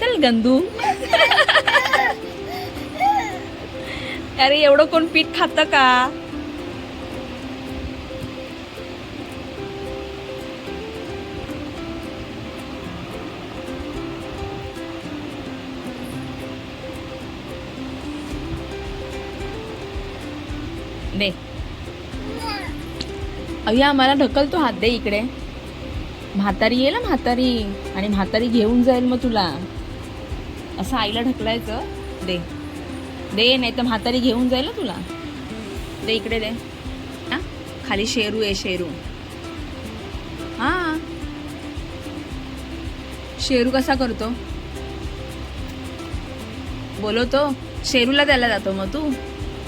चल गंदू. अरे एवढं कोण पीठ खातं का? दे. अय्या मला ढकलतो हात दे इकडे. म्हातारी येईल ना म्हातारी. आणि म्हातारी घेऊन जाईल मग तुला. असं आईला ढकलायचं. दे. दे नाही तर म्हातारी घेऊन जाईल ना तुला. दे इकडे दे. हां? खाली शेरू आहे शेरू. हां. शेरू कसा करतो? बोलवतो. शेरूला द्यायला जातो मग तू.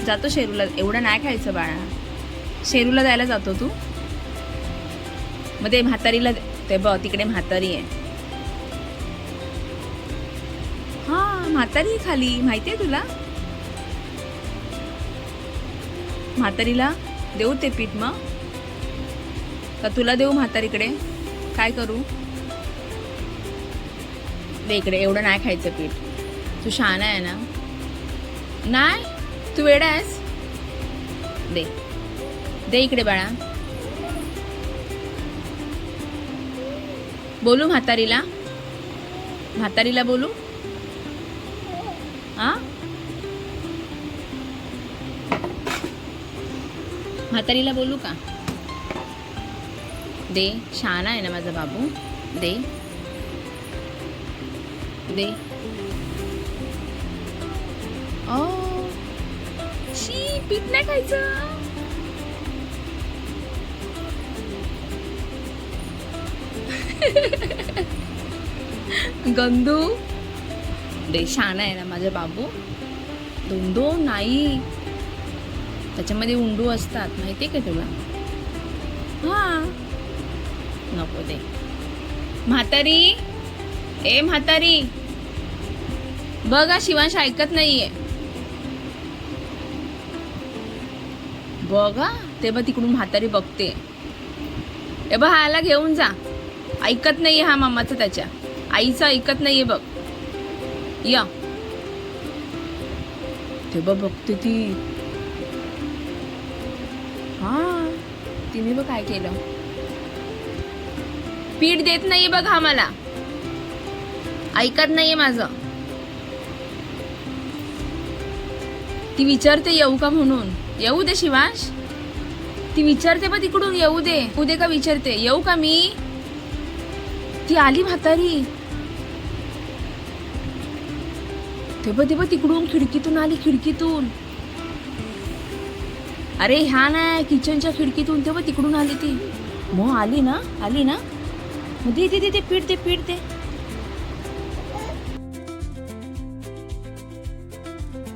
जातो शेरूला. एवढं नाही खायचं बाळा. शेरूला द्यायला जातो तू. मग ते म्हातारीला ते बघ तिकडे म्हातारी आहे. म्हातारी खाली माहिती आहे तुला? म्हातारीला देऊ ते पीठ मग? का तुला देऊ म्हातारीकडे? काय करू? दे इकडे एवढं नाही खायचं पीठ. तू शहाणा आहे ना? नाही तू वेडा आहेस? दे. दे इकडे बाळा. बोलू म्हातारीला? म्हातारीला बोलू? हा म्हातारीला बोलू का? दे शहाणा आहे ना माझा बाबू. दे. दे. ओ शी पीठ नाही खायचं. गंदू. दे शान आहे ना माझा बाबू. दोन नाही त्याच्यामध्ये उंडू असतात. माहिती आहे का तुला? हा. नको दे. म्हातारी. ए म्हातारी. बघा शिवांश ऐकत नाहीये. बघा तेव्हा ते बघ तिकडून म्हातारी बघते. ए बघ आला घेऊन जा. ऐकत नाही हा मामाचं त्याच्या. आईचं ऐकत नाहीये बघ. या. ते बघ बघते ती. हा तिने बघ काय केलं. पीठ देत नाहीये बघ हा मला. ऐकत नाहीये माझं. ती विचारते येऊ का म्हणून? येऊ दे शिवांश. ती विचारते बा तिकडून येऊ दे. येऊ दे का? विचारते. येऊ का मी? ती आली म्हातारी. ते बघ ते बघ तिकडून खिडकीतून आली खिडकीतून. अरे ह्या नाही किचनच्या खिडकीतून तेव्हा तिकडून आली ती. मग आली ना आली ना. मग दे दे दे पीठ दे पीठ दे.